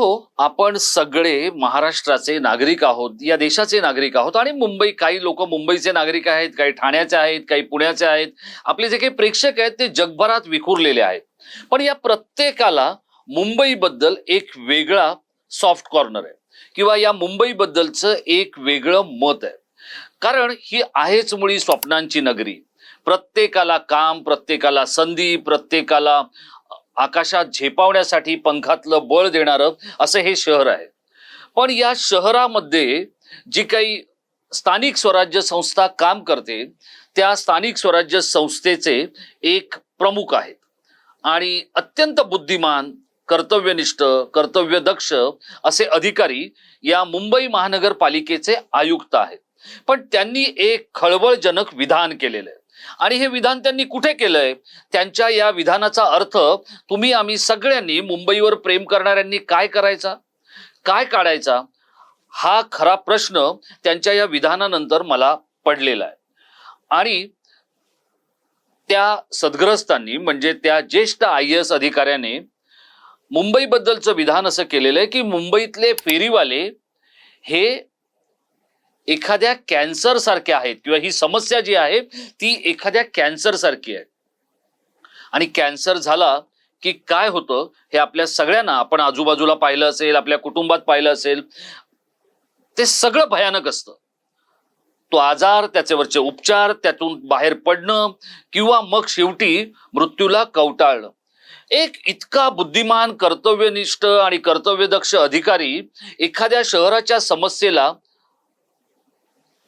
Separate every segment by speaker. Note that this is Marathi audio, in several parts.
Speaker 1: हो आपण सगळे महाराष्ट्राचे नागरिक आहोत या देशाचे नागरिक आहोत आणि मुंबई काही लोक मुंबईचे नागरिक आहेत काही ठाण्याचे आहेत काही पुण्याचे आहेत. आपले जे काही प्रेक्षक आहेत ते जगभरात विखुरलेले आहेत. पण या प्रत्येकाला मुंबईबद्दल एक वेगळा सॉफ्ट कॉर्नर आहे किंवा या मुंबईबद्दलचं एक वेगळं मत आहे. कारण ही आहेच मुळी स्वप्नांची नगरी. प्रत्येकाला काम प्रत्येकाला संधी प्रत्येकाला आकाशात झेपावण्यासाठी पंखातलं बळ देणारं असं हे शहर आहे. पण या शहरामध्ये जी काही स्थानिक स्वराज्य संस्था काम करते त्या स्थानिक स्वराज्य संस्थेचे एक प्रमुख आहेत. आणि अत्यंत बुद्धिमान कर्तव्यनिष्ठ कर्तव्यदक्ष असे अधिकारी या मुंबई महानगरपालिकेचे आयुक्त आहेत. पण त्यांनी एक खळबळजनक विधान केलेलं आहे. आणि हे विधान त्यांनी कुठे केलंय? त्यांच्या या विधानाचा अर्थ तुम्ही आम्ही सगळ्यांनी मुंबईवर प्रेम करणाऱ्यांनी काय करायचा? काय काढायचा? हा खरा प्रश्न त्यांच्या या विधानानंतर मला पडलेला आहे. आणि त्या सद्ग्रस्तांनी म्हणजे त्या ज्येष्ठ आय एस अधिकाऱ्याने मुंबईबद्दलचं विधान असं केलेलं आहे की मुंबईतले फेरीवाले हे एखाद्या कॅन्सर सारख्या आहेत किंवा ही समस्या जी आहे ती एखाद्या कॅन्सर सारखी आहे. आणि कॅन्सर झाला की काय होतं हे आपल्या सगळ्यांना आपण आजूबाजूला पाहिलं असेल आपल्या कुटुंबात पाहिलं असेल ते सगळं भयानक असतं. तो आजार त्याच्यावरचे उपचार त्यातून बाहेर पडणं किंवा मग शेवटी मृत्यूला कवटाळणं. एक इतका बुद्धिमान कर्तव्यनिष्ठ आणि कर्तव्यदक्ष अधिकारी एखाद्या शहराच्या समस्येला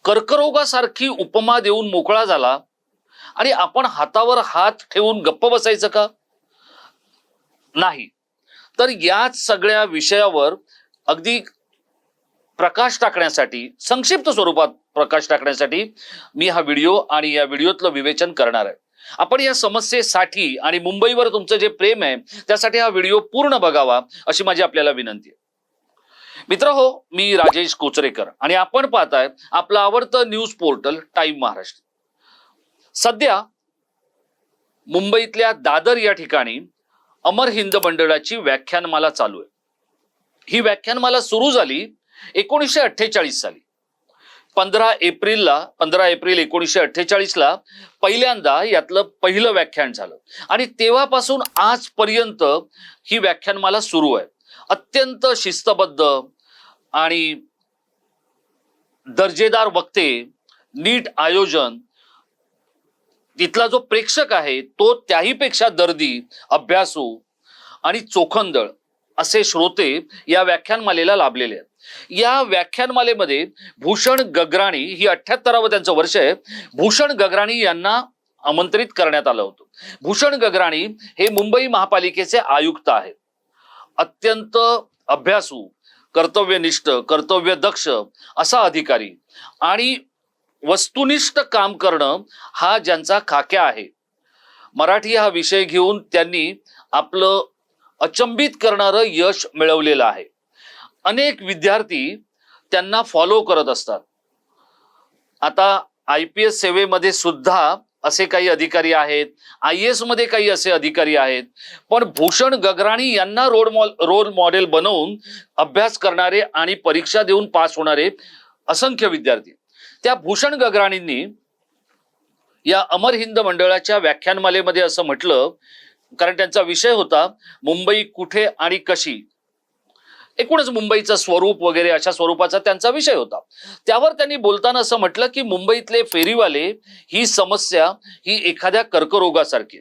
Speaker 1: कर्करोगासारखी उपमा देऊन मोकळा झाला. आणि आपण हातावर हात ठेवून गप्प बसायचं का? नाही. तर याच सगळ्या विषयावर अगदी प्रकाश टाकण्यासाठी संक्षिप्त स्वरूपात प्रकाश टाकण्यासाठी मी हा व्हिडिओ आणि या व्हिडिओतलं विवेचन करणार आहे. आपण या समस्येसाठी आणि मुंबईवर तुमचं जे प्रेम आहे त्यासाठी हा व्हिडिओ पूर्ण बघावा अशी माझी आपल्याला विनंती आहे. मित्र हो मी राजेश कोचरेकर आणि आपण पाहताय आपलं आवडतं न्यूज पोर्टल टाइम महाराष्ट्र. सध्या मुंबईतल्या दादर या ठिकाणी अमर हिंद मंडळाची व्याख्यानमाला चालू आहे. ही व्याख्यानमाला सुरू झाली एकोणीसशे अठ्ठेचाळीस साली. पंधरा एप्रिलला पंधरा एप्रिल एकोणीसशे अठ्ठेचाळीसला पहिल्यांदा यातलं पहिलं व्याख्यान झालं. आणि तेव्हापासून आजपर्यंत ही व्याख्यानमाला सुरू आहे. अत्यंत शिस्तबद्ध आणि दर्जेदार वक्ते नीट आयोजन तिथला जो प्रेक्षक आहे तो त्याहीपेक्षा दर्दी अभ्यासू आणि चोखंदळ असे श्रोते या व्याख्यानमालेला लाभलेले आहेत. या व्याख्यानमालेमध्ये भूषण गगराणी ही अठ्याहत्तरावं त्यांचं वर्ष आहे भूषण गगराणी यांना आमंत्रित करण्यात आलं होतं. भूषण गगराणी हे मुंबई महापालिकेचे आयुक्त आहेत. अत्यंत अभ्यासू कर्तव्यनिष्ठ कर्तव्यदक्ष असा अधिकारी. आणि वस्तुनिष्ठ काम करणं हा ज्यांचा खाक्या आहे. मराठी हा विषय घेऊन त्यांनी आपलं अचंबित करणारं यश मिळवलेलं आहे. अनेक विद्यार्थी त्यांना फॉलो करत असतात. आता आय पी एस सेवेमध्ये सुद्धा असे काही अधिकारी आहेत आय एसमध्ये काही असे अधिकारी आहेत. पण भूषण गगराणी यांना रोल मॉ रोल मॉडेल बनवून अभ्यास करणारे आणि परीक्षा देऊन पास होणारे असंख्य विद्यार्थी त्या भूषण गगराणींनी या अमर हिंद मंडळाच्या व्याख्यानमालेमध्ये असं म्हटलं कारण त्यांचा विषय होता मुंबई कुठे आणि कशी? एकूणच मुंबईचं स्वरूप वगैरे अशा स्वरूपाचा त्यांचा विषय होता. त्यावर त्यांनी बोलताना असं म्हटलं की मुंबईतले फेरीवाले ही समस्या ही एखाद्या कर्करोगासारखी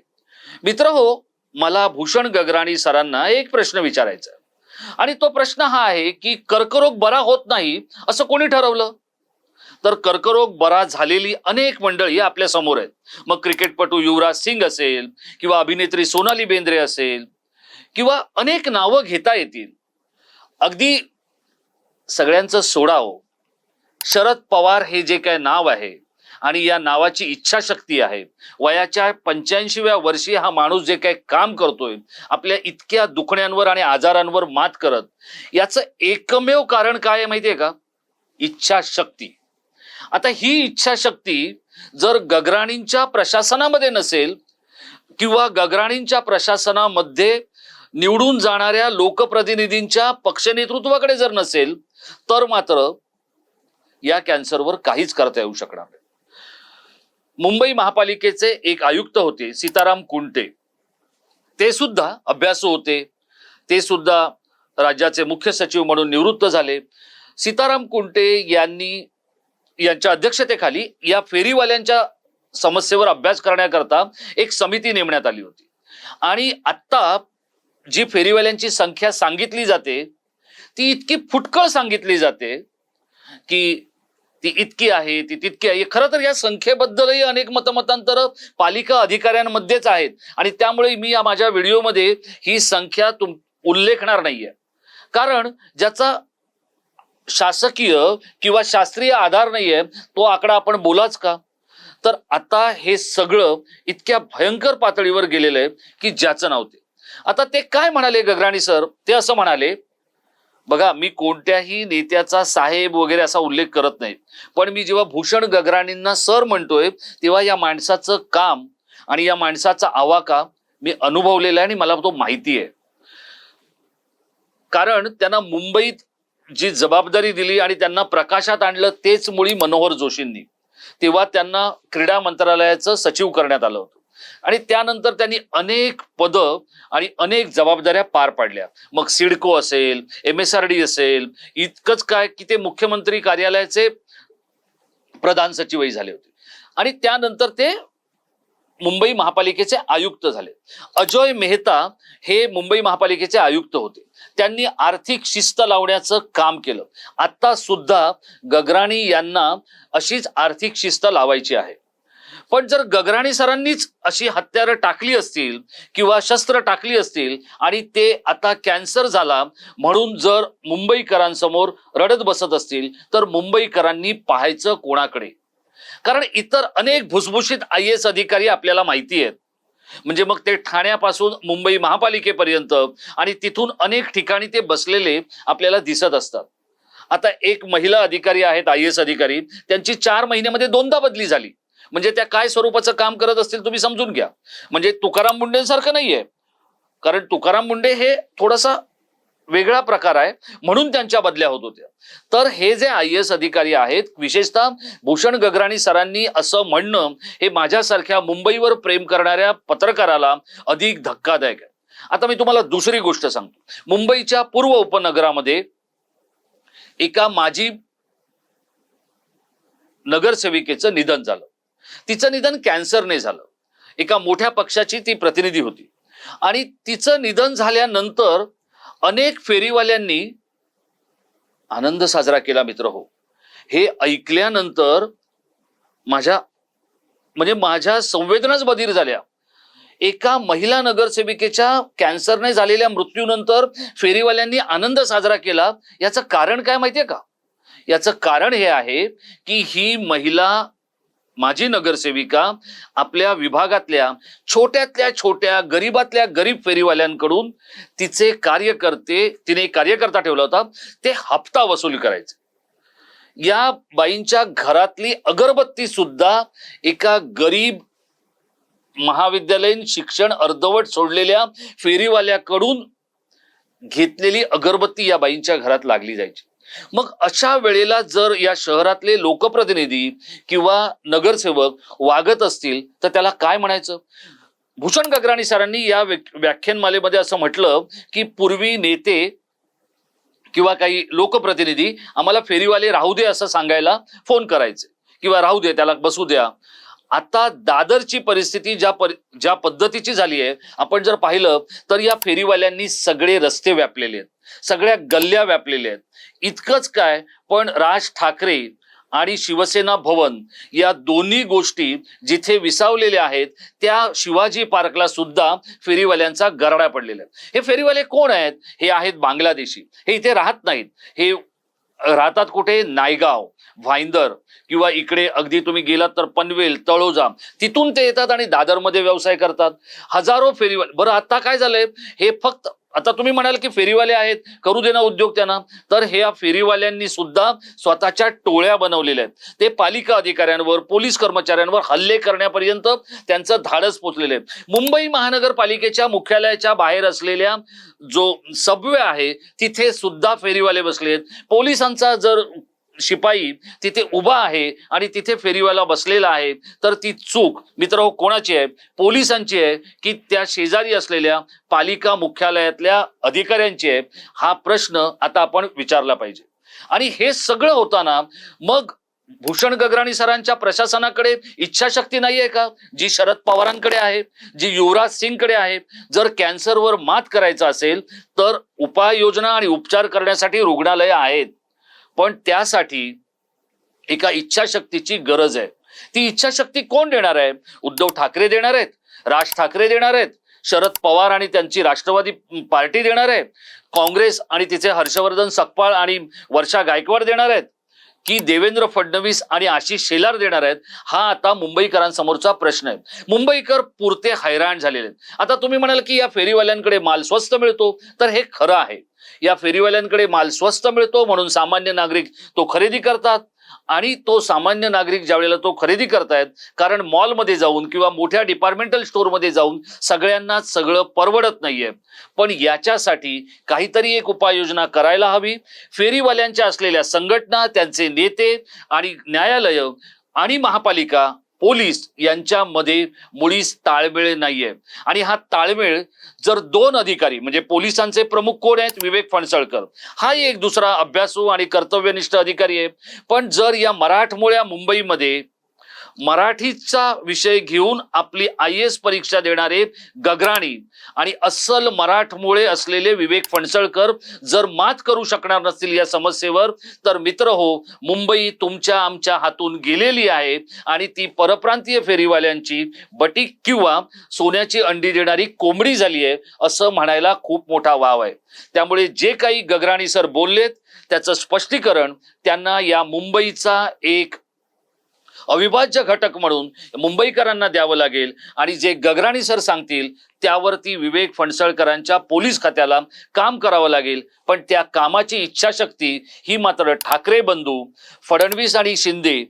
Speaker 1: मित्र हो मला भूषण गगराणी सरांना एक प्रश्न विचारायचा आणि तो प्रश्न हा आहे की कर्करोग बरा होत नाही असं कोणी ठरवलं? तर कर्करोग बरा झालेली अनेक मंडळी आपल्यासमोर आहेत. मग क्रिकेटपटू युवराज सिंग असेल किंवा अभिनेत्री सोनाली बेंद्रे असेल किंवा अनेक नावं घेता येतील. अगदी सगळ्यांचं सोडाव. शरद पवार हे जे काय नाव आहे आणि या नावाची इच्छाशक्ती आहे. वयाच्या पंच्याऐंशीव्या वर्षी हा माणूस जे काही काम करतोय आपल्या इतक्या दुखण्यांवर आणि आजारांवर मात करत याचं एकमेव कारण काय आहे माहितीये का? इच्छाशक्ती. आता ही इच्छाशक्ती जर गगराणींच्या प्रशासनामध्ये नसेल किंवा गगराणींच्या प्रशासनामध्ये निवडून जाणाऱ्या लोकप्रतिनिधींच्या पक्ष नेतृत्वाकडे जर नसेल तर मात्र या कॅन्सरवर काहीच करता येऊ शकणार नाही. मुंबई महापालिकेचे एक आयुक्त होते सीताराम कुंटे. ते सुद्धा अभ्यासू होते. ते सुद्धा राज्याचे मुख्य सचिव म्हणून निवृत्त झाले. सीताराम कुंटे यांनी यांच्या अध्यक्षतेखाली या फेरीवाल्यांच्या समस्येवर अभ्यास करण्याकरता एक समिती नेमण्यात आली होती. आणि आत्ता जी फेरीवाल्यांची संख्या सांगितली जाते ती इतकी फुटकळ सांगितली जाते की ती इतकी आहे ती तितकी आहे. खरं तर या संख्येबद्दलही अनेक मतमतांतर पालिका अधिकाऱ्यांमध्येच आहेत. आणि त्यामुळे मी या माझ्या व्हिडिओमध्ये ही संख्या तुम उल्लेखणार नाहीये. कारण ज्याचा शासकीय किंवा शास्त्रीय आधार नाहीये तो आकडा आपण बोलाच का? तर आता हे सगळं इतक्या भयंकर पातळीवर गेलेलं आहे की ज्याचं नव्हते आता ते काय म्हणाले गगराणी सर? ते असं म्हणाले बघा मी कोणत्याही नेत्याचा साहेब वगैरे असा उल्लेख करत नाही. पण मी जेव्हा भूषण गगराणींना सर म्हणतोय तेव्हा या माणसाचं काम आणि या माणसाचा आवाका मी अनुभवलेला आहे आणि मला तो माहिती आहे. कारण त्यांना मुंबईत जी जबाबदारी दिली आणि त्यांना प्रकाशात आणलं तेच मुळी मनोहर जोशींनी. तेव्हा त्यांना क्रीडा मंत्रालयाचं सचिव करण्यात आलं होतं. आणि त्यानंतर त्यांनी अनेक पदं आणि अनेक जबाबदाऱ्या पार पाडल्या. मग सिडको असेल एम एस आर डी असेल इतकंच काय की ते मुख्यमंत्री कार्यालयाचे प्रधान सचिवही झाले होते. आणि त्यानंतर ते मुंबई महापालिकेचे आयुक्त झाले. अजय मेहता हे मुंबई महापालिकेचे आयुक्त होते. त्यांनी आर्थिक शिस्त लावण्याचं काम केलं. आता सुद्धा गगराणी यांना अशीच आर्थिक शिस्त लावायची आहे. पण जर गगराणी सरांनीच अशी हत्यारं टाकली असतील किंवा शस्त्र टाकली असतील आणि ते आता कॅन्सर झाला म्हणून जर मुंबईकरांसमोर रडत बसत असतील तर मुंबईकरांनी पाहायचं कोणाकडे? कारण इतर अनेक भुसभुशीत आय एस अधिकारी आपल्याला माहिती आहेत. म्हणजे मग ते ठाण्यापासून मुंबई महापालिकेपर्यंत आणि तिथून अनेक ठिकाणी ते बसलेले आपल्याला दिसत असतात. आता एक महिला अधिकारी आहेत आय एस अधिकारी त्यांची चार महिन्यामध्ये दोनदा बदली झाली. म्हणजे त्या काय स्वरूपाचं काम करत असतील तुम्ही समजून घ्या. म्हणजे तुकाराम मुंडेंसारखं नाहीये. कारण तुकाराम मुंडे हे थोडासा वेगळा प्रकार आहे म्हणून त्यांच्या बदल्या होत होत्या. तर हे जे आय एस अधिकारी आहेत विशेषतः भूषण गगराणी सरांनी असं म्हणणं हे माझ्यासारख्या मुंबईवर प्रेम करणाऱ्या पत्रकाराला अधिक धक्कादायक आहे. आता मी तुम्हाला दुसरी गोष्ट सांगतो. मुंबईच्या पूर्व उपनगरामध्ये एका माजी नगरसेविकेचं निधन झालं. तिचं निधन कॅन्सरने झालं. एका मोठ्या पक्षाची ती प्रतिनिधी होती. आणि तिचं निधन झाल्यानंतर अनेक फेरीवाल्यांनी आनंद साजरा केला मित्र हो. हे ऐकल्यानंतर माझ्या म्हणजे माझ्या संवेदनाच बधीर झाल्या. एका महिला नगरसेविकेच्या कॅन्सरने झालेल्या मृत्यूनंतर फेरीवाल्यांनी आनंद साजरा केला. याचं कारण काय माहितीये का? याचं कारण हे आहे की ही महिला माजी नगरसेविका आपल्या विभागातल्या छोट्यातल्या छोट्या गरीबातल्या गरीब फेरीवाल्यांकडून तिचे कार्यकर्ते तिने कार्यकर्ता ठेवला होता ते हप्ता वसूल करायचे. या बाईंच्या घरातली अगरबत्ती सुद्धा एका गरीब महाविद्यालयीन शिक्षण अर्धवट सोडलेल्या फेरीवाल्याकडून घेतलेली अगरबत्ती या बाईंच्या घरात लागली जायची. मग अशा वेळेला जर या शहरातले लोकप्रतिनिधी किंवा नगरसेवक वागत असतील तर त्याला काय म्हणायचं? भूषण गगराणी सरांनी या व्याख्यानमालेमध्ये असं म्हटलं की पूर्वी नेते किंवा काही लोकप्रतिनिधी आम्हाला फेरीवाले राहू दे असं सांगायला फोन करायचे. किंवा राहू दे त्याला बसू द्या. आता दादरची परिस्थिती ज्या परि ज्या पद्धतीची झाली आहे आपण जर पाहिलं तर या फेरीवाल्यांनी सगळे रस्ते व्यापलेले आहेत. सगळ्या गल्ल्या व्यापलेल्या आहेत. इतकंच काय पण राज ठाकरे आणि शिवसेना भवन या दोन्ही गोष्टी जिथे विसावलेल्या आहेत त्या शिवाजी पार्कला सुद्धा फेरीवाल्यांचा गरडा पडलेला आहे. हे फेरीवाले कोण आहेत? हे आहेत बांगलादेशी. हे इथे राहत नाहीत. हे राहतात कुठे? नायगाव भाईंदर किंवा इकडे अगदी तुम्ही गेलात तर पनवेल तळोजा तिथून ते येतात आणि दादरमध्ये व्यवसाय करतात. हजारो फेरीवाले. बरं आता काय झालंय? हे फक्त आता तुम्ही म्हणाल की फेरीवाले आहेत करू दे ना उद्योग त्यांना. तर हे या फेरीवाल्यांनी सुद्धा स्वतःच्या टोळ्या बनवलेल्या आहेत. ते पालिका अधिकाऱ्यांवर पोलीस कर्मचाऱ्यांवर हल्ले करण्यापर्यंत त्यांचं धाडस पोचलेलं आहे. मुंबई महानगरपालिकेच्या मुख्यालयाच्या बाहेर असलेल्या जो सबवे आहे तिथे सुद्धा फेरीवाले बसले आहेत. पोलिसांचा जर शिपाई तिथे उभा आहे आणि तिथे फेरीवाला बसलेला आहे. तर ती चूक मित्र हो कोणाची आहे? पोलिसांची आहे की त्या शेजारी असलेल्या पालिका मुख्यालयातल्या अधिकाऱ्यांची आहे? हा प्रश्न आता आपण विचारला पाहिजे. आणि हे सगळं होताना मग भूषण गगराणी सरांच्या प्रशासनाकडे इच्छाशक्ती नाहीये का? जी शरद पवारांकडे आहे जी युवराज सिंगकडे आहे. जर कॅन्सरवर मात करायचं असेल तर उपाययोजना आणि उपचार करण्यासाठी रुग्णालय आहेत. पण त्यासाठी एका इच्छाशक्तीची गरज आहे. ती इच्छाशक्ती कोण देणार आहे? उद्धव ठाकरे देणार आहेत? राज ठाकरे देणार आहेत? शरद पवार आणि त्यांची राष्ट्रवादी पार्टी देणार आहे काँग्रेस आणि तिचे हर्षवर्धन सकपाळ आणि वर्षा गायकवाड देणार आहेत? की देवेंद्र फडणवीस आणि आशिष शेलार देणार आहेत हा आता मुंबईकरांसमोरचा प्रश्न आहे. मुंबईकर पुरते हैराण झालेले आहेत. आता तुम्ही म्हणाल की या फेरीवाल्यांकडे माल स्वस्त मिळतो तर हे खरं आहे. या फेरीवाल्यांकडे माल स्वस्त मिळतो म्हणून सामान्य नागरिक तो खरेदी करतात आणि तो सामान्य नागरिक ज्यावेळेला तो खरेदी करतायत कारण मॉलमध्ये जाऊन किंवा मोठ्या डिपार्टमेंटल स्टोअरमध्ये जाऊन सगळ्यांना सगळं परवडत नाहीये. पण याच्यासाठी काहीतरी एक उपाययोजना करायला हवी. फेरीवाल्यांच्या असलेल्या संघटना त्यांचे नेते आणि न्यायालय आणि महापालिका पोलीस यांच्यामध्ये मुळीच ताळमेळ नाहीये. आणि हा ताळमेळ जर दोन अधिकारी म्हणजे पोलिसांचे प्रमुख कोण आहेत? विवेक फणसळकर. हा एक दुसरा अभ्यासू आणि कर्तव्यनिष्ठ अधिकारी आहे. पण जर या मराठमोळ्या मुंबईमध्ये मराठीचा विषय घेऊन आपली आय एस परीक्षा देणारे गगराणी आणि अस्सल मराठमोळे असलेले विवेक फणसळकर जर मात करू शकणार नसतील या समस्येवर तर मित्र हो मुंबई तुमच्या आमच्या हातून गेलेली आहे आणि ती परप्रांतीय फेरीवाल्यांची बटीक किंवा सोन्याची अंडी देणारी कोंबडी झाली आहे असं म्हणायला खूप मोठा वाव आहे. त्यामुळे जे काही गगराणी सर बोललेत त्याचं स्पष्टीकरण त्यांना या मुंबईचा एक अविभाज्य घटक म्हणून मुंबईकरांना द्यावं लागेल. आणि जे गगराणी सर सांगतील त्यावरती विवेक फणसळकरांच्या पोलीस खात्याला काम करावं लागेल. पण त्या कामाची इच्छाशक्ती ही मात्र ठाकरे बंधू फडणवीस आणि शिंदे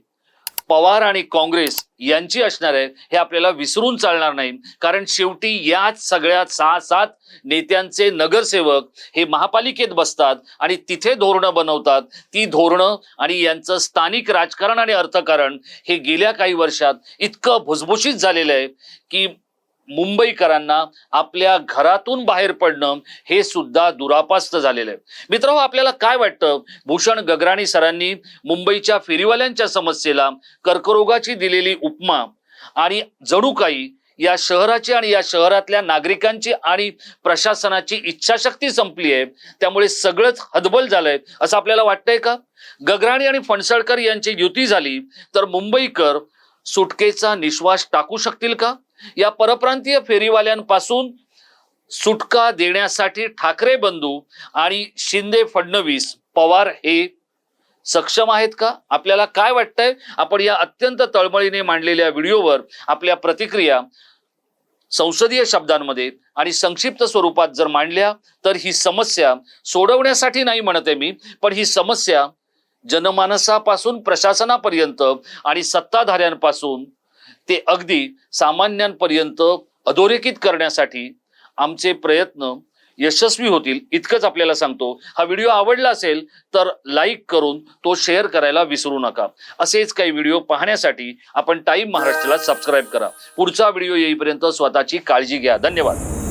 Speaker 1: पवार आणि काँग्रेस यांची असणार आहे हे आपल्याला विसरून चालणार नाही. कारण शेवटी याच सगळ्या सहा सात नेत्यांचे नगरसेवक हे महापालिकेत बसतात आणि तिथे धोरणं बनवतात. ती धोरणं आणि यांचं स्थानिक राजकारण आणि अर्थकारण हे गेल्या काही वर्षात इतकं भुसभुशीत झालेलं आहे की मुंबईकरांना आपल्या घरातून बाहेर पडणं हे सुद्धा दुरापास्त झालेलं आहे. मित्रांनो आपल्याला काय वाटतं? भूषण गगराणी सरांनी मुंबईच्या फेरीवाल्यांच्या समस्येला कर्करोगाची दिलेली उपमा आणि जणू काही या शहराची आणि या शहरातल्या नागरिकांची आणि प्रशासनाची इच्छाशक्ती संपली आहे. त्यामुळे सगळंच हदबल झालंय. असं आपल्याला वाटतंय का? गगराणी आणि फणसळकर यांची युती झाली तर मुंबईकर सुटकेचा निश्वास टाकू शकतील का? या परप्रांतीय फेरीवाल्यांपासून सुटका देण्यासाठी ठाकरे बंधू आणि शिंदे फडणवीस पवार हे सक्षम आहेत का? आपल्याला काय वाटतंय? आपण या अत्यंत तळमळीने मांडलेल्या व्हिडिओवर आपल्या प्रतिक्रिया संसदीय शब्दांमध्ये आणि संक्षिप्त स्वरूपात जर मांडल्या तर ही समस्या सोडवण्यासाठी नाही म्हणत आहे मी पण ही समस्या जनमानसापासून प्रशासनापर्यंत आणि सत्ताधाऱ्यांपासून ते अगदी सामान्यांपर्यंत अधोरेखित करण्यासाठी आमचे प्रयत्न यशस्वी होतील इतकंच आपल्याला सांगतो. हा व्हिडिओ आवडला असेल तर लाईक करून तो शेअर करायला विसरू नका. असेच काही व्हिडिओ पाहण्यासाठी आपण टाईम महाराष्ट्राला सबस्क्राईब करा. पुढचा व्हिडिओ येईपर्यंत स्वतःची काळजी घ्या. धन्यवाद.